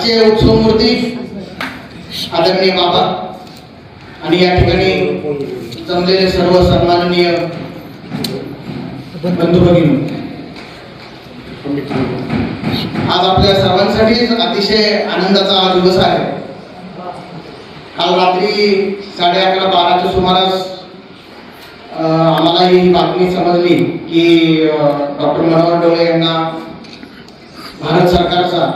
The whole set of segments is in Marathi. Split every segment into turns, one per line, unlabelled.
आजचे उत्सव मूर्ती आदरणीय बाबा आणि या ठिकाणी जमलेले सर्व सन्माननीय बंधू भगिनी. आज आपल्या सर्वांसाठीच अतिशय आनंदाचा हा दिवस आहे. काल रात्री साडे अकरा बाराच्या सुमारास आम्हाला ही बातमी समजली की डॉक्टर मनोहर डोळे यांना भारत सरकारचा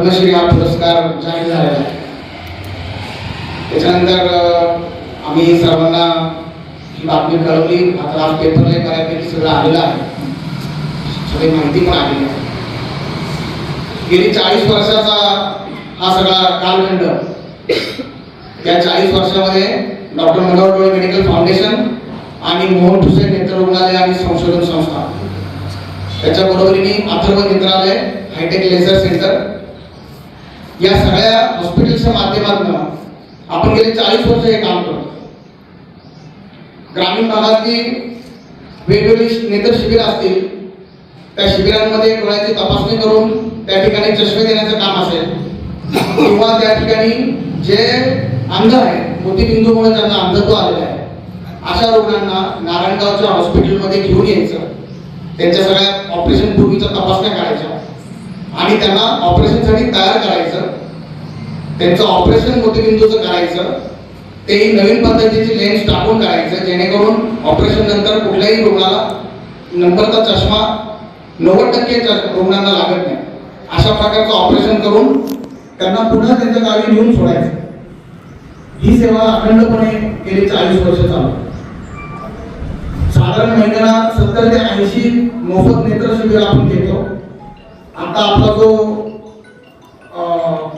पद्मश्री हा पुरस्कार जाहीर झालेला आहे. त्याच्यानंतर आम्ही सर्वांना ही बातमी कळवली. आता आज पेपरला करायपैकी सगळं आलेलं आहे. सगळी माहिती पण आलेली आहे. गेली चाळीस वर्षाचा हा सगळा कालखंड. या चाळीस वर्षामध्ये डॉक्टर मनोहर डोळे मेडिकल फाउंडेशन आणि मोहन ठुसे नेत्र रुग्णालय आणि संशोधन संस्था. त्याच्या बरोबरीने Atharva Netralaya hitech laser centre या सगळ्या हॉस्पिटलच्या माध्यमातून आपण गेले चाळीस वर्ष हे काम करतो. ग्रामीण भागातली वेगवेगळी नेत्र शिबिर असतील त्या शिबिरांमध्ये डोळ्याची तपासणी करून त्या ठिकाणी चष्मे देण्याचं काम असेल किंवा त्या ठिकाणी जे अंध आहे मोतीबिंदूमुळे त्यांना अंधत्व आलेलं आहे अशा रुग्णांना नारायणगावच्या हॉस्पिटलमध्ये घेऊन यायचं. त्यांच्या सगळ्या ऑपरेशन पूर्वीच्या तपासण्या करायच्या. आणि त्यांना ऑपरेशनसाठी तयार करायचं. त्यांचं ऑपरेशन मोतीबिंदूचं करायचं तेही नवीन पद्धतीची लेन्स टाकून करायचं जेणेकरून ऑपरेशन नंतर कुठल्याही रुग्णाला नंबरचा चष्मा नव्वद टक्के च- रुग्णांना लागत नाही. अशा प्रकारचं ऑपरेशन करून त्यांना पुन्हा त्यांच्या गावी नेऊन सोडायचं. ही सेवा अखंडपणे गेली चाळीस वर्ष चालू. साधारण महिन्याला सत्तर ते ऐंशी मोफत नेत्र शिबिर आपण घेतो. आता आपला जो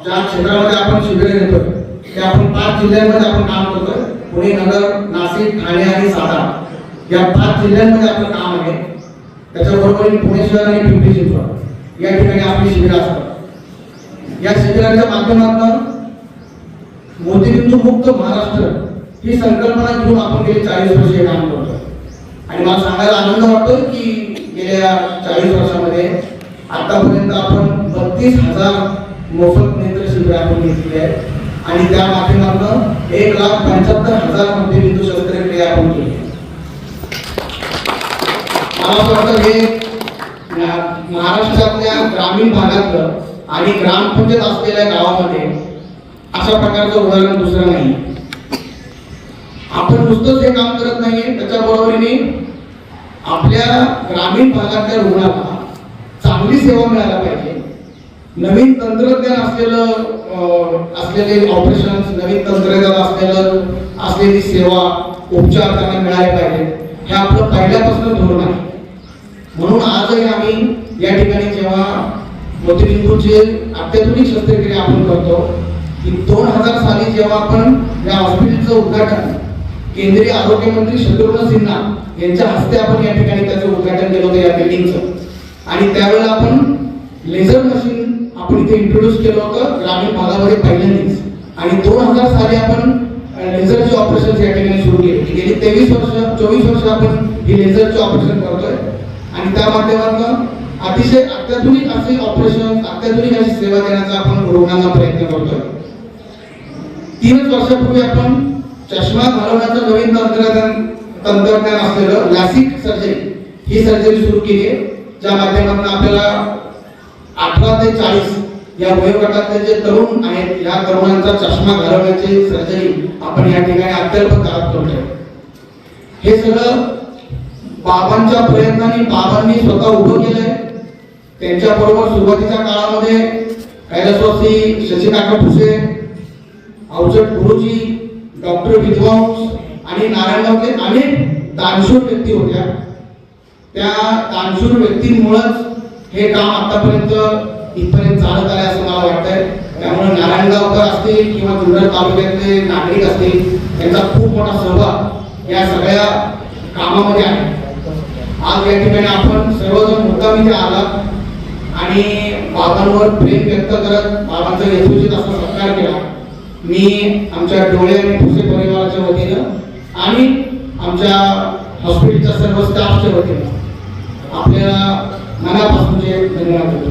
ज्या क्षेत्रामध्ये आपण शिबिर घेतो ते आपण पाच जिल्ह्यांमध्ये आपण काम करतोय. पुणे नगर नाशिक ठाणे आणि सातारा. या पाच जिल्ह्यांमध्ये आपलं काम आहे. त्याच्याबरोबर पुणे शहर आणि पिंपरी चिंचवड. या ठिकाणी आपली शिबिरं असतात. या शिबिरांच्या माध्यमातून मोतीबिंदू मुक्त महाराष्ट्र ही संकल्पना घेऊन आपण गेली चाळीस वर्ष हे काम करतोय. आणि मला सांगायला आनंद वाटतो की गेल्या चाळीस वर्षामध्ये आतापर्यंत आपण बत्तीस हजार मोफत नेत्र शिबिर आपण घेतली आहे. आणि त्या माध्यमातून एक लाख पंच्याहत्तर हजार मोतीबिंदू शस्त्रक्रिया आपण केली मला वाटतं हे महाराष्ट्रातल्या ग्रामीण भागातलं आणि ग्रामपंचायत असलेल्या गावामध्ये अशा प्रकारचं उदाहरण दुसरं नाही. आपण नुसतंच हे काम करत नाहीये. त्याच्या बरोबरीने आपल्या ग्रामीण भागातल्या रुग्णाला चांगली सेवा मिळायला पाहिजे. नवीन तंत्रज्ञान असलेलं असलेले ऑपरेशन नवीन तंत्रज्ञान असलेलं असलेली सेवा उपचार त्यांना मिळाले पाहिजे हे आपलं पहिल्यापासून धोरण आहे. म्हणून आजही आम्ही या ठिकाणी जेव्हा मोतीबिंदूचे अत्याधुनिक शस्त्रक्रिया आपण करतो की दोन हजार साली जेव्हा आपण या हॉस्पिटलचं उद्घाटन केंद्रीय आरोग्य मंत्री शत्रुघ्न सिन्हा यांच्या हस्ते आपण या ठिकाणी त्याचं उद्घाटन केलं होतं या बिल्डिंगचं आणि त्यावेळेला आपण लेझर मशीन आपण इथे इंट्रोड्यूस केलं होतं ग्रामीण भागामध्ये पहिल्यांदाच आणि दोन हजार साली आपण लेझरचे ऑपरेशन या ठिकाणी सुरू केले. म्हणजे गेली तेवीस वर्ष चोवीस वर्ष आपण ही लेझरचे ऑपरेशन करतोय. आणि त्या माध्यमातून अतिशय अत्याधुनिक असे ऑपरेशन अत्याधुनिक अशी सेवा देण्याचा आपण रुग्णांना प्रयत्न करतोय. तीनच वर्षापूर्वी आपण चष्मा घालवण्याचं नवीन तंत्रज्ञान तंत्रज्ञान असलेलं लॅसिक सर्जरी ही सर्जरी सुरू केली आहे. ज्या माध्यमातून आपल्याला अठरा ते चाळीस या वयोगटातले जे तरुण आहेत या तरुणांचा चष्मा घालवण्याची सर्जरी आपण या ठिकाणी अत्यल्प काळात करतोय हे सगळं बाबांच्या प्रयत्नांनी बाबांनी स्वतः उभं केलंय. त्यांच्या बरोबर सुरुवातीच्या काळामध्ये कैलासवासी शशिकाका भुसे अवजड गुरुजी डॉक्टर विद्वांस आणि नारायणगावचे अनेक दानशूर व्यक्ती होत्या. त्या दानशूर व्यक्तींमुळेच हे काम आतापर्यंत इथपर्यंत चालत आहे असं मला वाटतंय. त्यामुळे नारायणगावकर असतील किंवा जुन्नर तालुक्यातले नागरिक असतील त्यांचा खूप मोठा सहभाग या सगळ्या कामामध्ये आहे. आज या ठिकाणी आपण सर्वजण मुद्दाम इथे आला आणि बाबांवर प्रेम व्यक्त करत बाबांचा यथोचित असा सत्कार केला. मी आमच्या डोळे आणि ठुसे परिवाराच्या वतीनं आणि आमच्या हॉस्पिटलच्या सर्व स्टाफच्या वतीनं आपल्याला मनापासून जे धन्यवाद देतो.